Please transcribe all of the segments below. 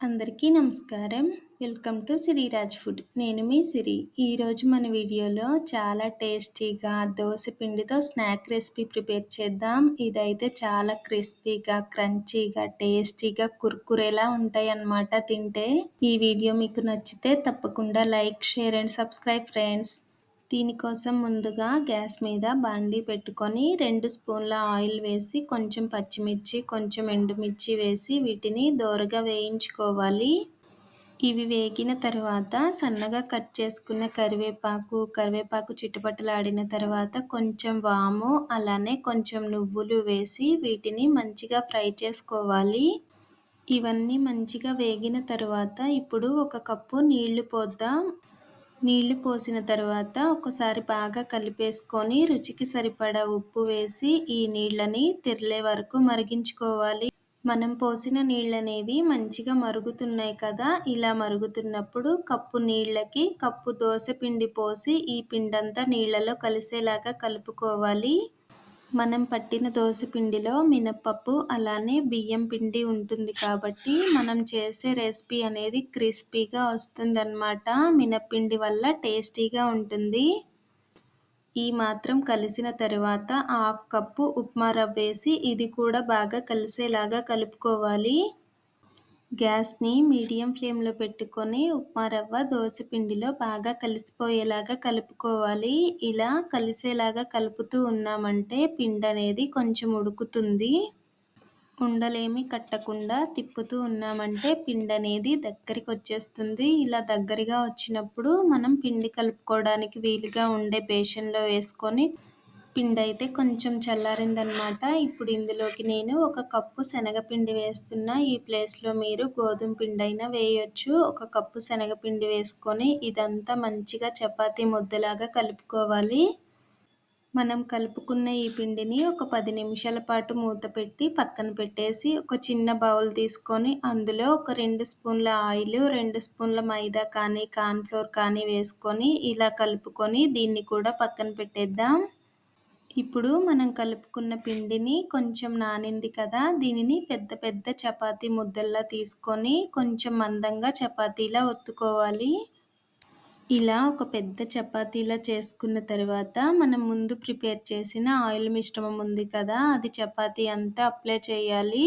అందరికీ నమస్కారం. Welcome to Siriraj food. నేను మీ సిరి. ఈరోజు మన వీడియోలో చాలా టేస్టీగా దోశ పిండితో స్నాక్ రెసిపీ ప్రిపేర్ చేద్దాం. ఇదైతే చాలా క్రిస్పీగా క్రంచీగా టేస్టీగా కుర్కురేలా ఉంటాయి అన్నమాట తింటే. ఈ వీడియో మీకు నచ్చితే తప్పకుండా like share and subscribe friends. దీనికోసం ముందుగా గ్యాస్ మీద బాండీ పెట్టుకొని రెండు స్పూన్ల ఆయిల్ వేసి కొంచెం పచ్చిమిర్చి కొంచెం ఎండుమిర్చి వేసి వీటిని దోరగా వేయించుకోవాలి. ఇవి వేగిన తర్వాత సన్నగా కట్ చేసుకున్న కరివేపాకు కరివేపాకు చిట్టుపట్టలాడిన తర్వాత కొంచెం వాము అలానే కొంచెం నువ్వులు వేసి వీటిని మంచిగా ఫ్రై చేసుకోవాలి. ఇవన్నీ మంచిగా వేగిన తర్వాత ఇప్పుడు ఒక కప్పు నీళ్ళు పోద్దాం. నీళ్ళు పోసిన తర్వాత ఒకసారి బాగా కలిపేసుకొని రుచికి సరిపడా ఉప్పు వేసి ఈ నీళ్ళని తెరలే వరకు మరిగించుకోవాలి. మనం పోసిన నీళ్ళనేవి మంచిగా మరుగుతున్నాయి కదా ఇలా మరుగుతున్నప్పుడు కప్పు నీళ్ళకి కప్పు దోశ పిండి పోసి ఈ పిండంతా నీళ్ళలో కలిసేలాగా కలుపుకోవాలి. మనం పట్టిన దోశ పిండిలో మినప్పప్పు అలానే బియ్యం పిండి ఉంటుంది కాబట్టి మనం చేసే రెసిపీ అనేది క్రిస్పీగా వస్తుందన్నమాట. మినప్పిండి వల్ల టేస్టీగా ఉంటుంది. ఈ మాత్రం కలిసిన తర్వాత హాఫ్ కప్పు ఉప్మా రవ్వ వేసి ఇది కూడా బాగా కలిసేలాగా కలుపుకోవాలి. గ్యాస్ని మీడియం ఫ్లేమ్లో పెట్టుకొని ఉప్మా రవ్వ దోశ పిండిలో బాగా కలిసిపోయేలాగా కలుపుకోవాలి. ఇలా కలిసేలాగా కలుపుతూ ఉన్నామంటే పిండి అనేది కొంచెం ఉడుకుతుంది. ఉండలేమి కట్టకుండా తిప్పుతూ ఉన్నామంటే పిండి అనేది దగ్గరికి వచ్చేస్తుంది. ఇలా దగ్గరగా వచ్చినప్పుడు మనం పిండి కలుపుకోవడానికి వీలుగా ఉండే బేషన్లో వేసుకొని పిండి అయితే కొంచెం చల్లారిందనమాట ఇప్పుడు ఇందులోకి నేను ఒక కప్పు శనగపిండి వేస్తున్నా. ఈ ప్లేస్లో మీరు గోధుమ పిండి అయినా వేయొచ్చు. ఒక కప్పు శనగపిండి వేసుకొని ఇదంతా మంచిగా చపాతీ ముద్దలాగా కలుపుకోవాలి. మనం కలుపుకున్న ఈ పిండిని ఒక పది నిమిషాల పాటు మూత పెట్టి పక్కన పెట్టేసి ఒక చిన్న బౌల్ తీసుకొని అందులో ఒక రెండు స్పూన్ల ఆయిల్ రెండు స్పూన్ల మైదా కానీ కార్న్ఫ్లోర్ కానీ వేసుకొని ఇలా కలుపుకొని దీన్ని కూడా పక్కన పెట్టేద్దాం. ఇప్పుడు మనం కలుపుకున్న పిండిని కొంచెం నానింది కదా దీనిని పెద్ద పెద్ద చపాతీ ముద్దల్లా తీసుకొని కొంచెం మందంగా చపాతీలా ఒత్తుకోవాలి. ఇలా ఒక పెద్ద చపాతీలా చేసుకున్న తర్వాత మనం ముందు ప్రిపేర్ చేసిన ఆయిల్ మిశ్రమం ఉంది కదా అది చపాతీ అంతా అప్లై చేయాలి.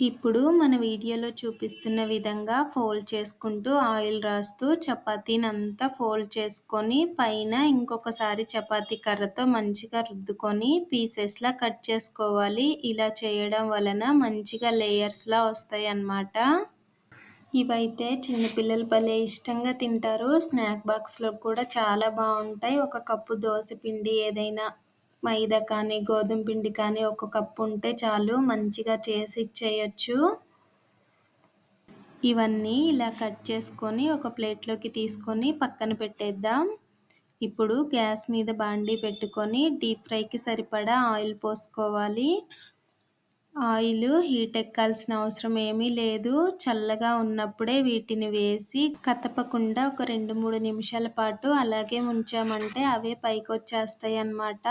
ఇప్పుడు మన వీడియోలో చూపిస్తున్న విధంగా ఫోల్డ్ చేసుకుంటూ ఆయిల్ రాస్తూ చపాతీని అంతా ఫోల్డ్ చేసుకొని పైన ఇంకొకసారి చపాతీ కర్రతో మంచిగా రుద్దుకొని పీసెస్లా కట్ చేసుకోవాలి. ఇలా చేయడం వలన మంచిగా లేయర్స్లా వస్తాయి అన్నమాట ఇవైతే చిన్నపిల్లలు భలే ఇష్టంగా తింటారు. స్నాక్ బాక్స్లో కూడా చాలా బాగుంటాయి. ఒక కప్పు దోశ పిండి ఏదైనా మైదా కానీ గోధుమ పిండి కానీ ఒక కప్పు ఉంటే చాలు మంచిగా చేసి ఇచ్చేయచ్చు. ఇవన్నీ ఇలా కట్ చేసుకొని ఒక ప్లేట్లోకి తీసుకొని పక్కన పెట్టేద్దాం. ఇప్పుడు గ్యాస్ మీద బాండీ పెట్టుకొని డీప్ ఫ్రైకి సరిపడా ఆయిల్ పోసుకోవాలి. ఆయిల్ హీట్ ఎక్కాల్సిన అవసరం ఏమీ లేదు. చల్లగా ఉన్నప్పుడే వీటిని వేసి కతపకుండా ఒక రెండు మూడు నిమిషాల పాటు అలాగే ఉంచామంటే అవే పైకి వచ్చేస్తాయి అన్నమాట.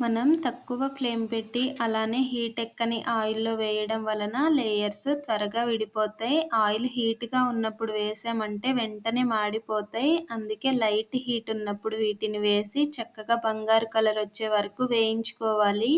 మనం తక్కువ ఫ్లేమ్ పెట్టి అలానే హీట్ ఎక్కని ఆయిల్లో వేయడం వలన లేయర్స్ త్వరగా విడిపోతాయి. ఆయిల్ హీట్గా ఉన్నప్పుడు వేసామంటే వెంటనే మాడిపోతాయి. అందుకే లైట్ హీట్ ఉన్నప్పుడు వీటిని వేసి చక్కగా బంగారు కలర్ వచ్చే వరకు వేయించుకోవాలి.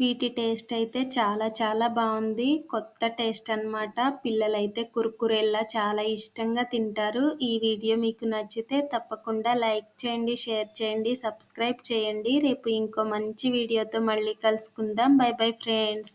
వీటి టేస్ట్ అయితే చాలా చాలా బాగుంది. కొత్త టేస్ట్ అనమాట పిల్లలైతే కురుకురేల్లా చాలా ఇష్టంగా తింటారు. ఈ వీడియో మీకు నచ్చితే తప్పకుండా లైక్ చేయండి షేర్ చేయండి సబ్స్క్రైబ్ చేయండి. రేపు ఇంకో మంచి వీడియోతో మళ్ళీ కలుసుకుందాం. Bye bye friends.